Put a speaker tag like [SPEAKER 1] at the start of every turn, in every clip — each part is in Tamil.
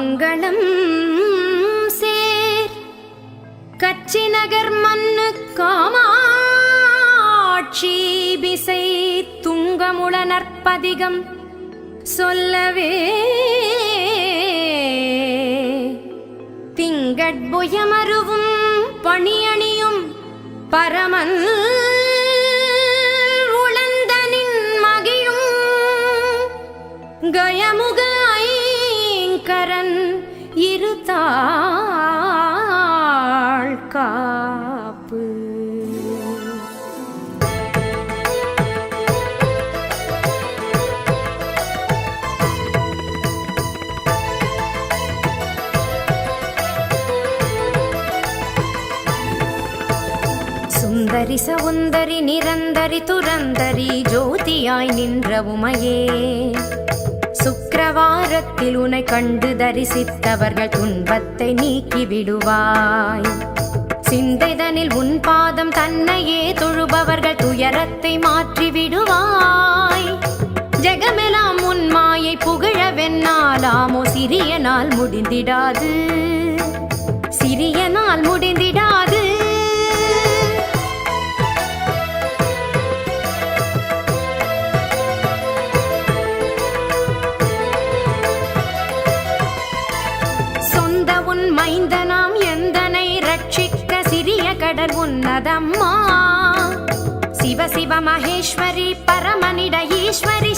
[SPEAKER 1] மங்களம் சேர். கச்சி நகர் மண்ணு காமாட்சி பிசை துங்கமுள நற்பதிகம் சொல்லவே. திங்கட்புயமருவும் பணியணியும் பரமன் உளந்தனின் மகிழும் கயமுகாய் ஐங்கரன் இருத்தாள் காப்பு. சுந்தரி சவுந்தரி நிரந்தரி துரந்தரி ஜோதியாய் நின்ற உமையே. பிரவாரத்தில் உனை கண்டு தரிசித்தவர்கள் துன்பத்தை நீக்கி விடுவாய் சிந்தைதனில் உன் பாதம் தன்னையே தொழுபவர்கள் துயரத்தை மாற்றி விடுவாய் ஜெகமெலாம் உன் மாயை புகழவென்னாலாமோ சிறிய நாள் முடிந்திடாது. சிறிய நாள் முடிந்திடாது. மைந்தனாம் எந்தனை ரட்சிக்க சிறிய கடல் உன்னதம்மா? சிவ சிவ மகேஸ்வரி பரமனிட ஈஸ்வரி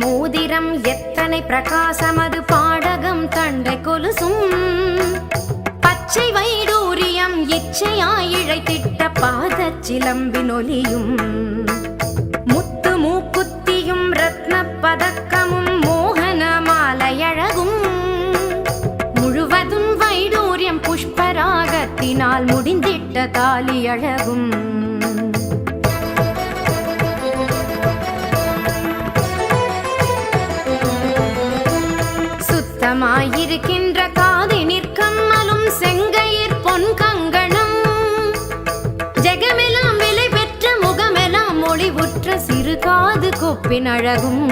[SPEAKER 1] மோதிரம் எத்தனை பிரகாசம் அது பாடகம் தண்டை கொலுசும். பச்சை வைடூரியம் இச்சையாய் இழைத்திட்ட பாத சிலம்பின் ஒலியும் முத்து மூக்குத்தியும் ரத்ன பதக்கமும் மோகன மாலையழகும். முழுவதும் வைடூரியம் புஷ்பராகத்தினால் முடிந்திட்ட தாலி அழகும் இருக்கின்ற காதி நிற்கம்மலும் செங்கையிற் பொன் கங்கணம். ஜெகமெல்லாம் விலை பெற்ற முகமெல்லாம் ஒளிவுற்ற சிறு காது கொப்பின் அழகும்.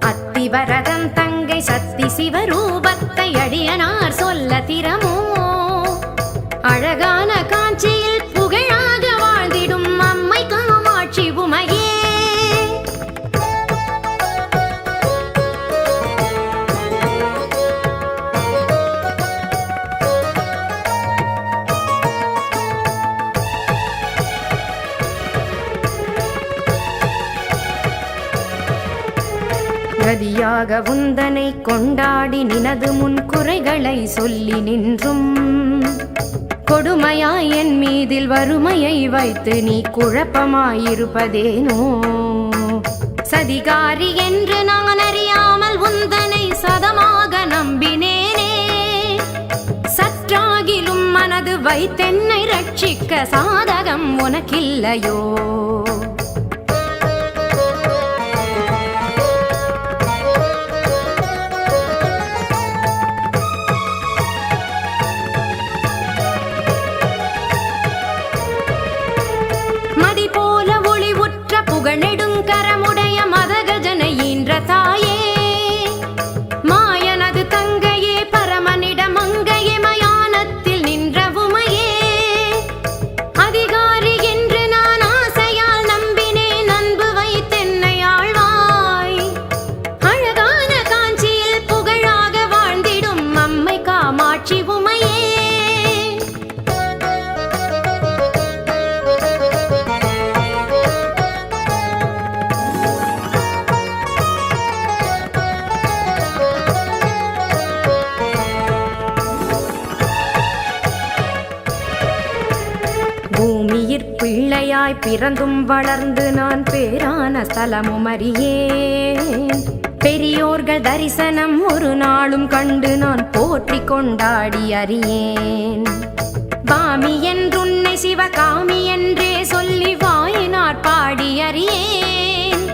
[SPEAKER 1] அத்திவரதன் தங்கை சக்தி சிவரூபத்தை அடியனார் சொல்ல திறமோ? அழகான காட்சியில் கதியாக உந்தனை கொண்டாடி நினது முன் குறைகளை சொல்லி நின்றும். கொடுமையா என் மீதில் வறுமையை வைத்து நீ குழப்பமாயிருப்பதேனோ? சதிகாரி என்று நான் அறியாமல் உந்தனை சதமாக நம்பினேனே. சற்றாகிலும் மனது வைத்தென்னை ரட்சிக்க சாதகம் உனக்கில்லையோ? பிறந்தும் வளர்ந்து நான் பேரான ஸ்தலமும் அறியேன். பெரியோர்கள் தரிசனம் ஒரு நாளும் கண்டு நான் போற்றி கொண்டாடி அறியேன். பாமி என்றுன்னை சிவகாமி என்றே சொல்லி வாயினார் பாடி அறியேன்.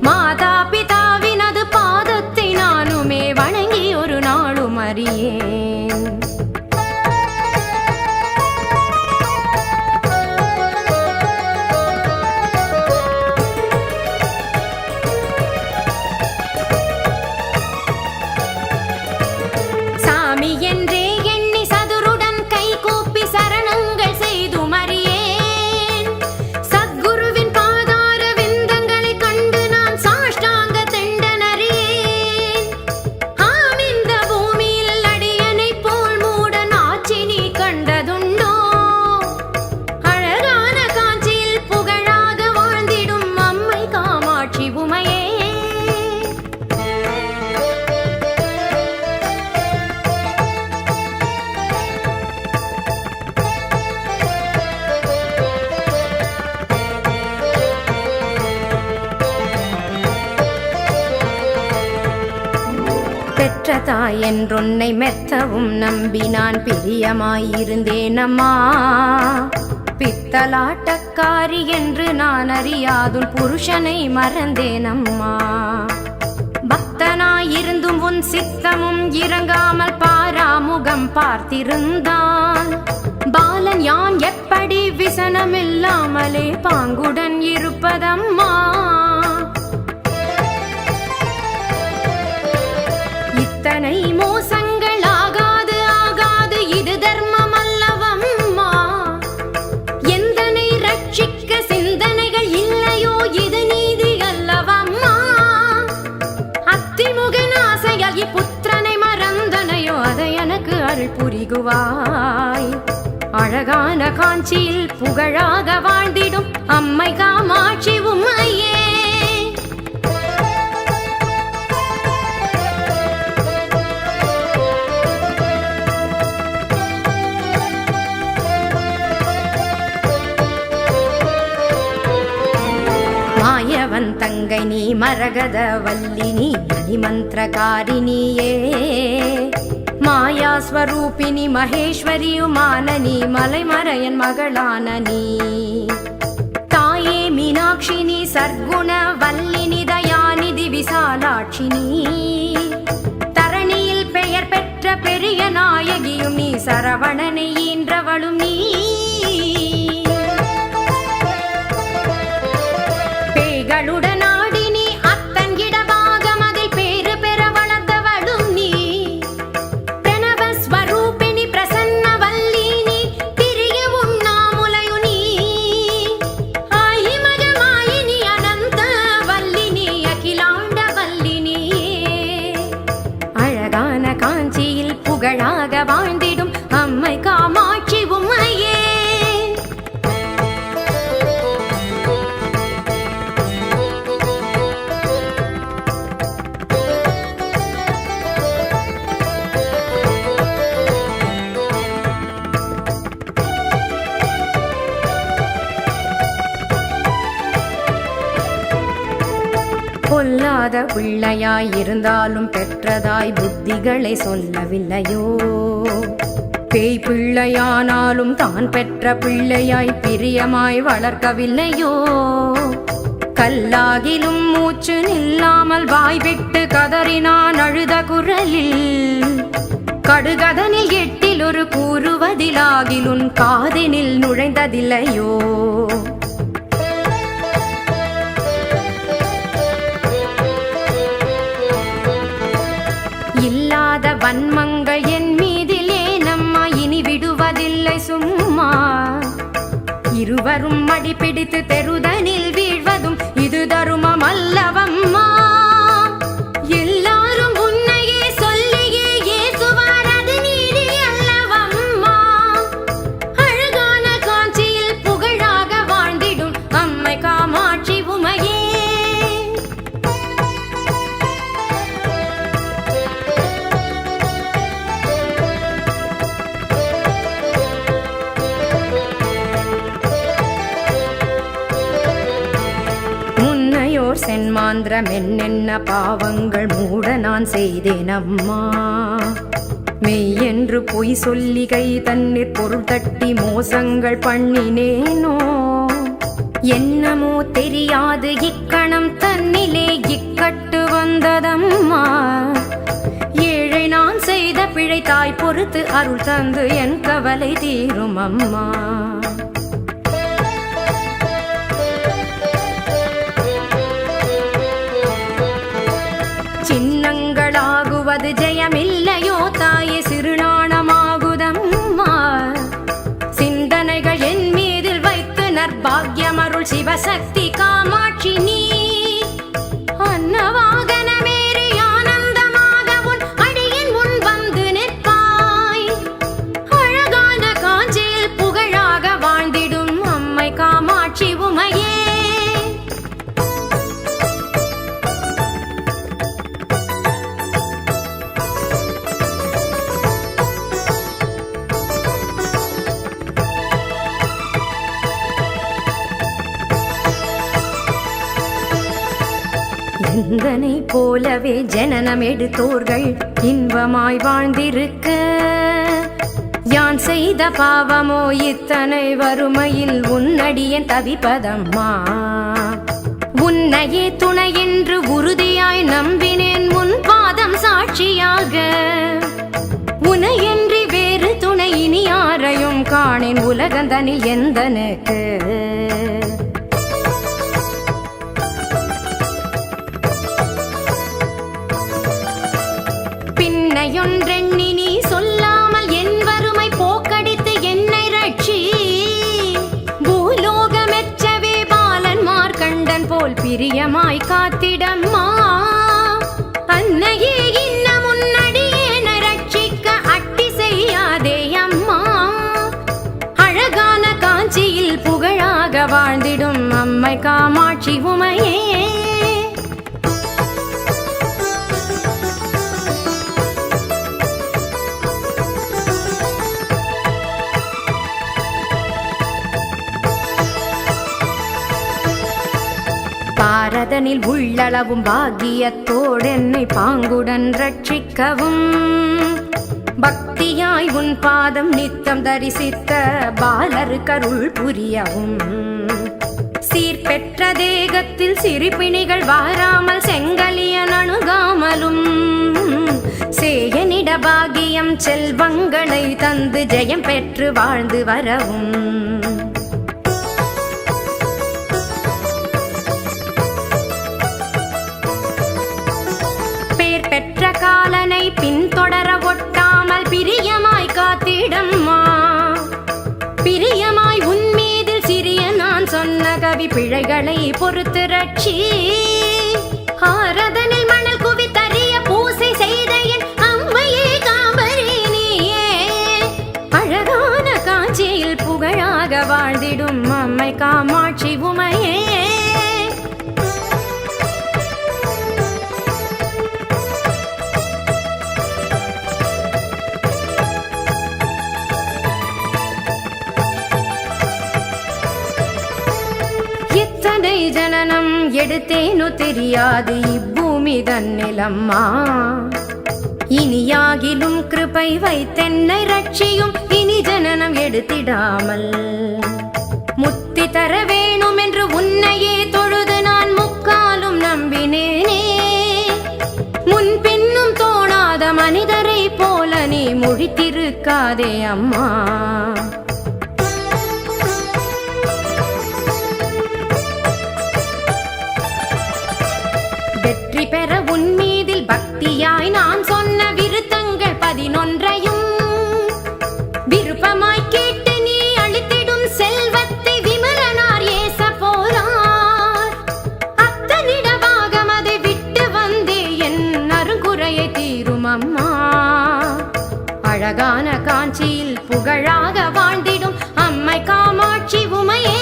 [SPEAKER 1] மாதா பிதாவினது பாதத்தை நானுமே வணங்கி ஒரு நாளும் அறியேன். தாய் என்றொன்னை மெத்தவும் நம்பி நான் பிரியமாயிருந்தேன் அம்மா பித்தலாட்டக்காரி என்று நான் அறியாதும் புருஷனை மறந்தேன் அம்மா பக்தனாயிருந்தும் உன் சித்தமும் இறங்காமல் பாராமுகம் பார்த்திருந்தான். பாலன் யான் எப்படி விசனமில்லாமலே பாங்குடன் இருப்பதம்மா. இத்தனை மோசங்கள் ஆகாது ஆகாது இது தர்மம் அல்லவம்மா எந்தனை ரட்சிக்க சிந்தனைகள் இல்லையோ இது நீதி அல்லவம்மா. அத்திமுகன் ஆசையாகி புத்திரனை மறந்தனையோ அதை எனக்கு அருள் புரிகுவாய். அழகான காஞ்சியில் புகழாக வாழ்ந்திடும் அம்மை காமாட்சி உம்மையே கங்கை நீ மரகத வல்லி நீ மந்திரகாரிணியே. மகேஸ்வரியுமான நீ மலைமறையன் மகளான நீ தாயே மீனாட்சினி சர்க்குண வல்லினி தயாநிதி விசாலாட்சினி. தரணியில் பெயர் பெற்ற பெரிய நாயகியும் நீ சரவணனை ஈன்றவளும் நீ. பொல்லாத பிள்ளையாய் இருந்தாலும் பெற்றதாய் புத்திகளை சொல்லவில்லையோ? பேய் பிள்ளையானாலும் தான் பெற்ற பிள்ளையாய் பிரியமாய் வளர்க்கவில்லையோ? கல்லாகிலும் மூச்சு நில்லாமல் வாய்விட்டு கதறினான் அழுத குரலில் கடுகதனில் எட்டில் ஒரு கூறுவதிலாகிலுன் காதினில் நுழைந்ததில்லையோ? வன்மங்கள் என் மீதிலே நம்மா இனி விடுவதில்லை சும்மா. இருவரும் அடிப்பிடித்து தெருதனில் வீழ்வதும் இது தருமம் அல்லவம்மா. ஜன்மாந்திரம் என்னென்ன பாவங்கள் மூட நான் செய்தேன் அம்மா மெய்யென்று பொய் சொல்லி கை தண்ணீர் பொருள் தட்டி மோசங்கள் பண்ணினேனோ? என்னமோ தெரியாது இக்கணம் தன்னிலே இக்கட்டு வந்ததம்மா? ஏழை நான் செய்த பிழை தாய் பொறுத்து அருள் தந்து என் கவலை தீரும் அம்மா அது ஜெயமில்லையோ தாயே சிறுநாணமாகுதம்மா. சிந்தனைகள் என் மீதில் வைத்து நற்பாகியமருள் சிவசன் சிந்தனை போலவே ஜனனம் எடுத்தோர்கள் இன்பமாய் வாழ்ந்திருக்க. யான் செய்த பாவமோ இத்தனை வறுமையில் உன்னடியன் தவிப்பதம்மா. உன்னையே துணை என்று உறுதியாய் நம்பினேன் உன் பாதம் சாட்சியாக. உனையன்றி வேறு துணை இனி யாரையும் காணேன் உலகந்தனில் எந்தனுக்கு. காஞ்சியில் புகழாக வாழ்ந்திடும் அம்மை காமாட்சி உமையே. பாரதனில் உள்ளளவும் பாக்கியத்தோடு என்னை பாங்குடன் ரட்சிக்கவும். பக்தியாய் உன் பாதம் நித்தம் தரிசித்த பாலர் கருள் புரியவும். சீர்பெற்ற தேகத்தில் சிறுபிணிகள் வாராமல் செங்கலியன் அணுகாமலும். சேயனிட பாகியம் செல்வங்களை தந்து ஜெயம் பெற்று வாழ்ந்து வரவும். பிழைகளை பொறுத்து ரட்சி. ஆரதனில் மணல் குவித்தறிய பூசை செய்த என் அம்மையே காம்பரே நீயே அழகான காஞ்சியில் புகழாக வாழ்ந்திடும் அம்மை காமாட்சி உமையே. எத்தனை ஜனனம் எடுத்தேனோ தெரியாது இப்பூமி தன்னிலம்மா. இனியாகிலும் கிருபை வைத்தென்னை ரட்சியும் இனி ஜனனம் எடுத்திடாமல். முத்தி தர வேணும் என்று உன்னையே தொழுது நான் முக்காலும் நம்பினேனே. முன்பின்னும் தோணாத மனிதரை போல நீ முழித்திருக்காதே அம்மா. விருப்பமாய் நான் சொன்ன விருத்தங்கள் பதினொன்றையும் விருப்பமாய் கேட்டு நீ அளித்திடும் செல்வத்தை விமலனார் ஏச போறார் அத்தனிடமாக மதை விட்டு வந்தே என் அருங்குறையை தீரும் அம்மா. அழகான காஞ்சியில் புகழாக வாழ்ந்திடும் அம்மை காமாட்சி உமையே.